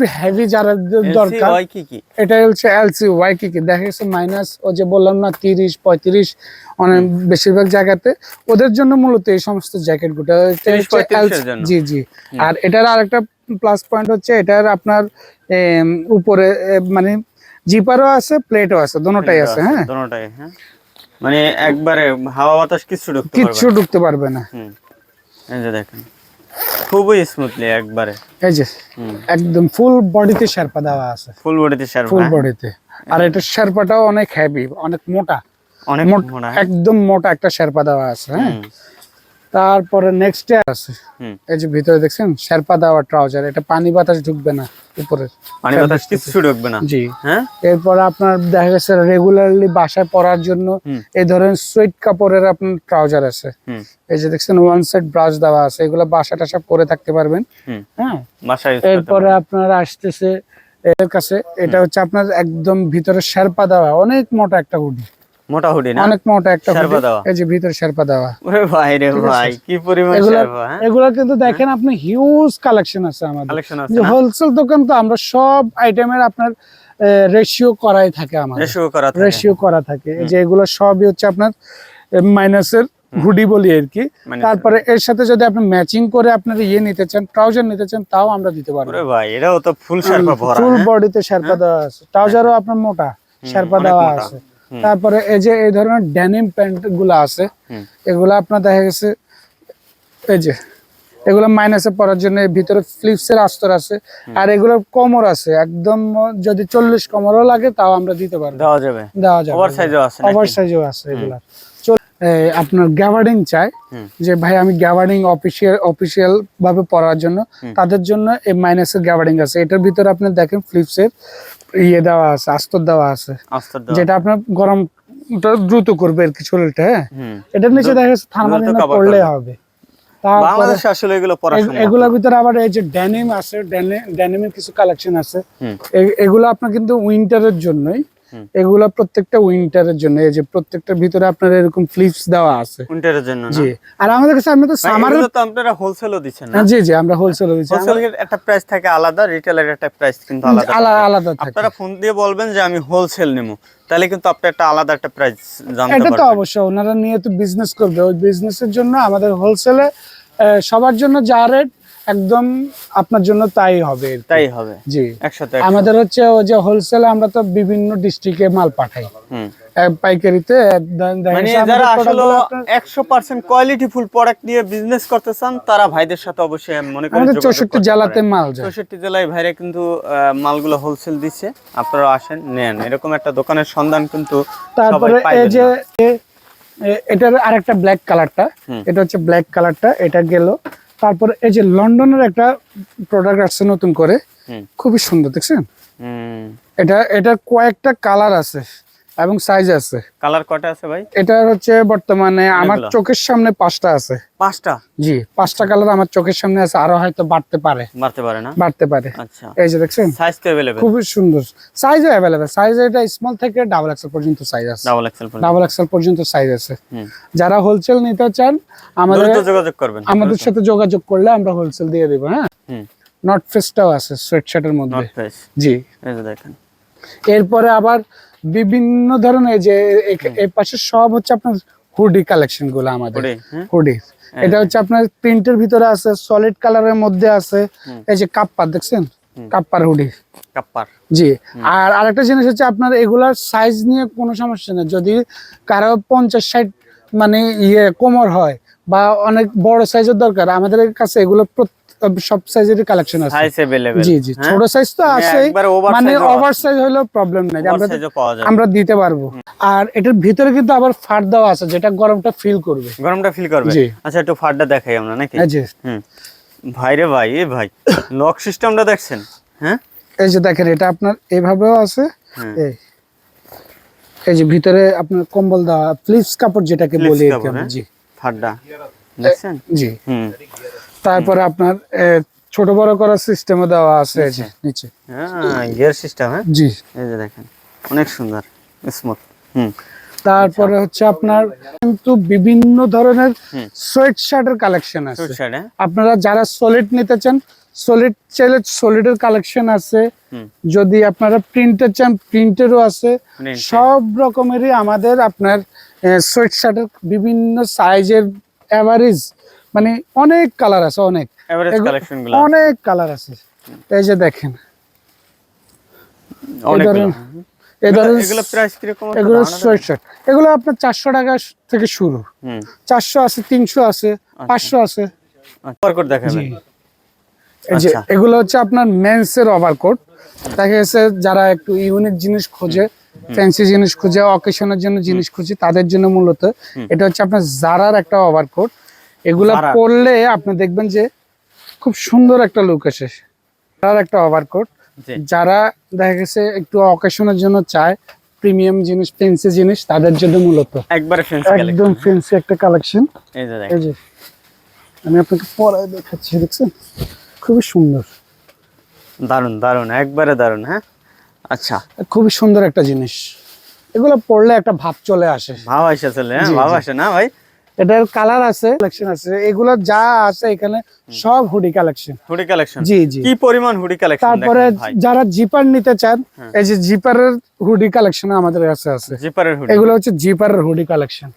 একটু হেভি যারা দরকার এটা হচ্ছে এলসি ওয়াই কি কি? দেখা গেছে মাইনাস ও যে বললাম না তিরিশ পঁয়ত্রিশ অনেক বেশিরভাগ জায়গাতে। ওদের জন্য মূলত এই সমস্ত জ্যাকেটগুলো। 30, 35 এর জন্য। জি জি। আর এটার আরেকটা প্লাস পয়েন্ট হচ্ছে এটার আপনার উপরে মানে জিপারও আছে প্লেটও আছে দুটোটাই আছে হ্যাঁ। দোনোটাই হ্যাঁ। মানে একবারে হাওয়া বাতাস কিছু ঢুকতে না। ঢুকতে পারবে না। হুম। এই যে দেখেন। খুবই স্মুথলি একবারে। এই যে একদম ফুল বডিতে শেরপা দেওয়া আছে। ফুল বডিতে শেরপা। ফুল বডিতে আর এটা শেরপাটাও অনেক হেভি অনেক মোটা। অনেক মোটা একদম মোটা একটা শেরপা দেওয়া আছে হ্যাঁ? তারপরে নেক্সট আছে। এই যে ভিতরে দেখছেন শেরপা দেওয়া ট্রাউজার এটা পানি বাতাস ঢুকবে না উপরে। পানি বাতাস কিছু ঢুকবে না। জি। হ্যাঁ? এরপর আপনার দেখা গেছে রেগুলারলি বাসায় পরার জন্য এই ধরনের সুইট কাপড়ের আপনার ট্রাউজার আছে। হুম। এই যে দেখছেন ওয়ান সাইড ব্রাশ দেওয়া আছে এগুলো বাসা টাসা পরে থাকতে পারবেন। হুম। হ্যাঁ? এরপরে আপনার আসতেছে এর কাছে এটা হচ্ছে আপনার একদম ভিতরে শেরপা দেওয়া অনেক মোটা একটা হুডি। মোটা হুডি না? অনেক মোটা একটা শেরপা দেওয়া। এই যে ভিতরে শেরপা দেওয়া। ওরে ভাই রে ভাই কি পরিমাণ শার্পা হ্যাঁ? এগুলা কিন্তু দেখেন আপনি হিউজ কালেকশন আছে আমাদের। কালেকশন আছে হোলসেল দোকান তো আমরা সব আইটেমের আপনার রেশিও করাই থাকে আমাদের। রেশিও করা থাকে। রেশিও করা থাকে। এই যে এগুলো সবই হচ্ছে আপনার মাইনাসের হুডি বলি আর কি। তারপরে এর সাথে যদি আপনি ম্যাচিং করে আপনার ইয়ে নিতে চান ট্রাউজার নিতে চান তাও আমরা দিতে পারব। ওরে ভাই এটাও তো ফুল শার্পা ভরা ফুল হ্যাঁ? বডিতে শেরপা দেওয়া আছে। ট্রাউজারও আপনার মোটা শেরপা দেওয়া আছে। তারপরে এই যে এই ধরনের ড্যানিম প্যান্টগুলো আছে এগুলা আপনার দেখা গেছে এই যে এগুলো মাইনাসে পড়ার জন্য ভিতরে ফ্লিপস এর আস্তর আছে আর এগুলো কমর আছে একদম যদি চল্লিশ কমরও লাগে তাও আমরা দিতে পারব। দেওয়া যাবে। দেওয়া যাবে। ওভার সাইজও আছে ওভার সাইজও আছে এগুলা আপনার গ্যাভার্ডিং চাই যে ভাই আমি গ্যাভার্ডিং অফিসিয়াল অফিসিয়াল ভাবে পড়ার জন্য তাদের জন্য এই মাইনাসের গ্যাভার্ডিং আছে। এটার ভিতরে আপনি দেখেন ফ্লিপস এর ইয়ে দেওয়া আছে আস্তর দেওয়া আছে। যেটা আপনার গরমটা দ্রুত করবে আর কি শরীরটা হ্যাঁ? এটার নিচে দেখা যাচ্ছে থার্মাল করলে হবে। এগুলোর ভিতরে আবার এই যে ড্যানিম আছে ড্যানিমের কিছু কালেকশন আছে। এগুলো আপনার কিন্তু উইন্টারের জন্যই। এগুলো প্রত্যেকটা উইন্টারের জন্য এই যে প্রত্যেকটার ভিতরে আপনার এরকম ফ্লিপস দেওয়া আছে। উইন্টারের জন্য জি। আর আমাদের কাছে আমরা তো এগুলো তো আপনারা হোলসেলও দিচ্ছেন না? জি জি আমরা হোলসেল দিচ্ছি। হোলসেলের একটা প্রাইস থাকে আলাদা রিটেলের একটা প্রাইস কিন্তু আলাদা আলাদা থাকে। আপনারা ফোন দিয়ে বলবেন যে আমি হোলসেল নেব। তাহলে কিন্তু আপনি একটা আলাদা একটা প্রাইস জানতে পারবেন এটা তো অবশ্যই ওনারা নিয়ে তো বিজনেস করবে। ওই বিজনেসের জন্য আমাদের হোলসেলে সবার জন্য যা রেট একদম আপনার জন্য তাই হবে তাই হবে। জি। একসাথে আমাদের হচ্ছে ওই যে হোলসেল আমরা তো বিভিন্ন ডিস্ট্রিক্টে মাল পাঠাই। পাইকারিতে দেখা মানে যারা আসলে কোয়ালিটি ফুল প্রোডাক্ট নিয়ে বিজনেস করতে চান তারা ভাইদের সাথে অবশ্যই আমি মনে করি জেলাতে মাল যায়। জেলায় ভাইরা কিন্তু মালগুলো হোলসেল দিচ্ছে। আপনারা আসেন নেন। এরকম একটা দোকানের সন্ধান কিন্তু তারপরে এই যে এটার আরেকটা ব্ল্যাক কালারটা। এটা হচ্ছে ব্ল্যাক কালারটা এটা গেল। তারপরে এই যে লন্ডনের একটা প্রোডাক্ট আসছে নতুন করে খুবই সুন্দর দেখছেন? এটা এটা কয়েকটা কালার আছে। এবং সাইজ আছে। কালার কয়টা আছে ভাই? এটার হচ্ছে বর্তমানে আমার চোখের সামনে পাঁচটা আছে। পাঁচটা? জি পাঁচটা কালার আমার চোখের সামনে আছে আরও হয়তো বাড়তে পারে। বাড়তে পারে না? বাড়তে পারে। আচ্ছা। এই যে দেখছেন? সাইজ তো অ্যাভেলেবেল খুবই সুন্দর। সাইজ অ্যাভেলেবেল সাইজ এটা স্মল থেকে ডাবল এক্সেল পর্যন্ত সাইজ আছে। ডাবল এক্সেল পর্যন্ত। ডাবল এক্সেল পর্যন্ত সাইজ আছে। যারা হোলসেল নিতে চান আমাদের দ্রুত যোগাযোগ করবেন। আমাদের সাথে যোগাযোগ করলে আমরা হোলসেল দিয়ে দেবো হ্যাঁ? নট ফেসটাও আছে সোয়েট শার্টের মধ্যে জি। এই যে দেখেন। এরপরে আবার বিভিন্ন ধরনের যে এ- এই পাশে সব হচ্ছে আপনার হুডি কালেকশনগুলো আমাদের। হ্যাঁ। হুডি। এটা হচ্ছে আপনার প্রিন্টের ভিতরে আছে সলিড কালারের মধ্যে আছে। এই যে কাপ্পার দেখছেন? কাপ্পার হুডি। কাপ্পার। জি। আর আরেকটা জিনিস হচ্ছে আপনার এগুলার সাইজ নিয়ে কোনো সমস্যা নেই। যদি কারও পঞ্চাশ ষাট মানে ইয়ে কোমর হয় বা অনেক বড় সাইজের দরকার আমাদের কাছে এগুলো সব সাইজেরই কালেকশন আছে। সাইজ অ্যাভেলেবেল জি জি ছোট সাইজ তো মানে আছে ওভার মানে ওভার সাইজ হলেও প্রবলেম নাই। আমরা আমরা দিতে পারব। আর এটার ভিতরে কিন্তু আবার ফাট দেওয়া আছে যেটা গরমটা ফিল করবে। গরমটা ফিল করবে? জি। আচ্ছা একটু ফাটটা দেখাই আমরা নাকি? যে। হুম। ভাই রে ভাই এ ভাই লক সিস্টেমটা দেখছেন? হ্যাঁ? এই যে দেখেন এটা আপনার এভাবেও আছে। হ্যাঁ। এই। এই যে ভিতরে আপনার কম্বল দেওয়া ফ্লিপস কাপড় যেটাকে বলি হ্যাঁ? জি। ফাটটা দেখছেন? জি। হুম। তারপরে আপনার ছোট বড় করার সিস্টেমও দেওয়া আছে নিচে। হ্যাঁ গিয়ার সিস্টেম হ্যাঁ? জি। এই যে দেখেন অনেক সুন্দর স্মুথ হুম। তারপরে হচ্ছে আপনার কিন্তু বিভিন্ন ধরনের। সোয়েট শার্টের কালেকশন আছে। আপনারা যারা সলিড নিতে চান সলিড চাইলে সলিডের কালেকশন আছে। যদি আপনারা প্রিন্টের চান প্রিন্টেরও আছে। সব রকমেরই আমাদের আপনার সোয়েট শার্টের বিভিন্ন সাইজের অ্যাভারেজ মানে অনেক কালার আছে অনেক। অনেক কালার আছে। এই যে দেখেন। এগুলো আপনার চারশো টাকা থেকে শুরু। চারশো আছে তিনশো আছে পাঁচশো আছে। যে আচ্ছা। এগুলো হচ্ছে আপনার ওভারকোট দেখা গেছে যারা একটু ইউনিক জিনিস খোঁজে ফ্যান্সি জিনিস খুঁজে অকেশনের জন্য জিনিস খুঁজে তাদের জন্য মূলত এটা হচ্ছে আপনার জারার একটা ওভারকোট এগুলো? পরলে আপনি দেখবেন যে খুব সুন্দর একটা লুক আসে। জারার একটা ওভারকোট যারা দেখা গেছে একটু অকেশনের জন্য চায় প্রিমিয়াম জিনিস ফ্যান্সি জিনিস তাদের জন্য মূলত। একবারে ফেন্স একদম ফ্যান্সি একটা কালেকশন এই যে দেখ এই যে। আমি আপনাকে পরায় দেখাচ্ছি দেখছেন? খুবই সুন্দর। দারুণ দারুণ একবারে দারুণ হ্যাঁ? আচ্ছা। খুবই সুন্দর একটা জিনিস। এগুলো পড়লে একটা ভাব চলে আসে। ভাব আসে চলে হ্যাঁ? ভাব আসে না ভাই? এটার কালার আছে কালেকশন আছে। এগুলো যা আছে এখানে সব হুডি কালেকশন হুডি কালেকশন জি জি। কি পরিমাণ হুডি কালেকশন তারপরে যারা জিপার নিতে চান হ্যাঁ। এই যে জিপারের হুডি কালেকশন আমাদের কাছে আছে। জিপারের হুডি এগুলো হচ্ছে জিপারের হুডি কালেকশন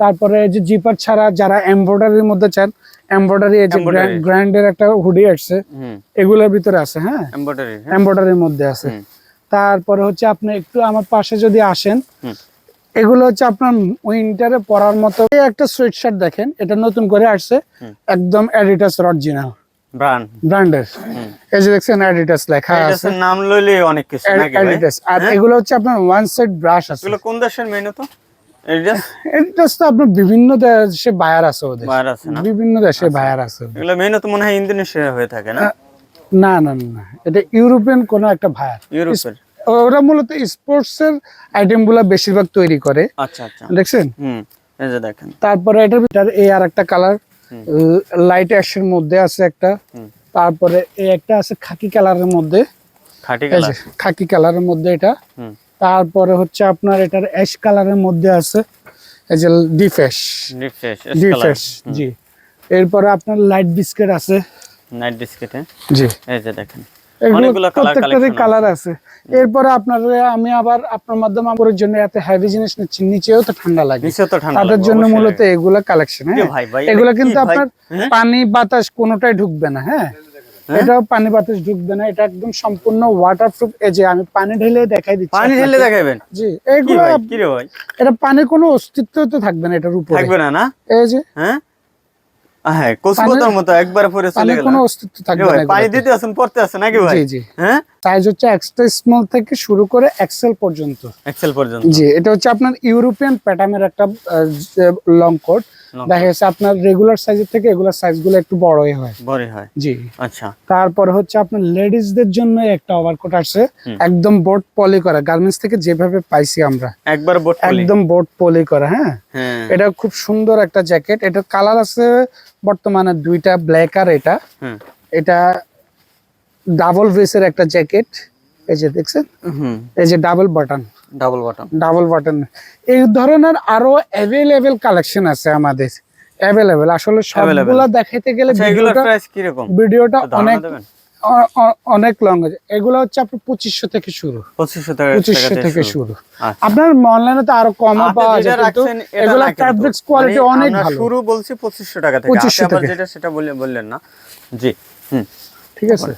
তারপরে এই যে জিপার ছাড়া যারা এমব্রয়ডারির মধ্যে চান এমব্রয়ডারি এই যে গ্র্যান্ডের একটা হুডি আসছে হুম। এগুলোর ভিতরে আছে হ্যাঁ? এমব্রয়ডারি এমব্রয়ডারির মধ্যে আছে। তারপরে হচ্ছে আপনি একটু আমার পাশে যদি আসেন। এগুলো হচ্ছে আপনার উইন্টারে পরার মতো। একটা সোয়েট শার্ট দেখেন এটা নতুন করে আসছে একদম অ্যাডিটাস অরিজিনাল ব্র্যান্ড ব্র্যান্ডের এই যে দেখছেন অ্যাডিটাস লেখা আছে। নাম লইলে অনেক কিছু নাকি অ্যাডিটাস আর হ্যাঁ? এগুলো হচ্ছে আপনার ওয়ান সাইড ব্রাশ আছে। এগুলো কোন দেশের মেনু তো? আপনার বিভিন্ন দেশে বায়ার আছে ওদের বাইরে আছে না? বিভিন্ন দেশে বায়ার আছে এগুলো মেনু তো মনে হয় ইন্দোনেশিয়া হয়ে থাকে না? না না না, না। এটা ইউরোপিয়ান কোন একটা ভায়ার ইউরোপের ওরা মূলত স্পোর্টস এর আইটেমগুলা বেশিরভাগ তৈরি করে। আচ্ছা আচ্ছা। দেখছেন? হুম এই যে দেখেন। তারপরে এটার ভিতরে এই আর একটা কালার লাইট অ্যাশের মধ্যে আছে একটা। তারপরে এই একটা আছে খাকি কালারের মধ্যে। যে কালার। খাকি কালারের মধ্যে এটা। হুম। তারপরে হচ্ছে আপনার এটার অ্যাশ কালারের মধ্যে আছে এই যে ডিফ্যাশ রিফ্রেশ ডিফ্যাশ জি। এরপরে আপনার লাইট বিস্কিট আছে। নাইট বিস্কিটে জি। এই যে দেখেন। প্রত্যেকটারই কালার আছে। এরপরে আপনার আমি আবার আপনার মাধ্যমে আমার জন্য এত হেভি জিনিস নিচ্ছি নিচেও তো ঠান্ডা লাগে। তাদের জন্য মূলত এগুলা কালেকশন হ্যাঁ? এগুলা কিন্তু আপনার হ্যাঁ? পানি বাতাস কোনোটাই ঢুকবে না হ্যাঁ? হ্যাঁ? এটাও পানি বাতাস ঢুকবে না এটা একদম সম্পূর্ণ ওয়াটারপ্রুফ এই যে আমি পানি ঢেলে দেখাই দিচ্ছি পানি ঢেলে। দেখাবেন জি কি এইগুলো কি রে ভাই? এটা পানির কোনো অস্তিত্ব তো থাকবে না এটার উপরে। থাকবে না না? এই যে হ্যাঁ? হ্যাঁ কচুপাতার মতো একবার পরে চলে গেল কোনো অস্তিত্ব থাকবে না পানি দিতে আছেন পড়তে আছেন নাকি ভাই? জি জি। হ্যাঁ? সাইজ হচ্ছে এক্সট্রা স্মল থেকে শুরু করে এক্সেল পর্যন্ত। এক্সেল পর্যন্ত। জি এটা হচ্ছে আপনার ইউরোপিয়ান প্যাটার্নের একটা লং কোট দেখা যাচ্ছে আপনার রেগুলার সাইজের থেকে এগুলার সাইজগুলো একটু বড়ই হয়। বড় হয়। জি। আচ্ছা। তারপর হচ্ছে আপনার লেডিসদের জন্য একটা ওভারকোট আছে একদম বোর্ড পলি করা। গার্মেন্টস থেকে যেভাবে পাইছি আমরা। একবার বোট একদম বোর্ড পলি করা হ্যাঁ? হ্যাঁ। এটা খুব সুন্দর একটা জ্যাকেট এটার কালার আছে বর্তমানে দুইটা ব্ল্যাক আর এটা। হুম। এটা ডাবল ভেসের একটা জ্যাকেট এই যে দেখছেন? এই যে double button. Double button double button এই ধরনের আরও অ্যাভেলেবেল কালেকশন আছে আমাদের। অ্যাভেলেবেল আসলে সবগুলা দেখাইতে গেলে আচ্ছা ভিডিওটা অনেক অনেক লং আছে। এগুলো হচ্ছে আপনার পঁচিশশো থেকে শুরু। 2500 পঁচিশশো থেকে শুরু। আচ্ছা। আপনার অনলাইনে তো আরও কম পাওয়া যায় কিন্তু এগুলো ফ্যাব্রিক্স কোয়ালিটি মানে অনেক ভালো। শুরু বলছি 2500 টাকা থেকে। 2500 আপনি আবার থেকে। যেটা সেটা বললেন না। জি হুম। ঠিক আছে?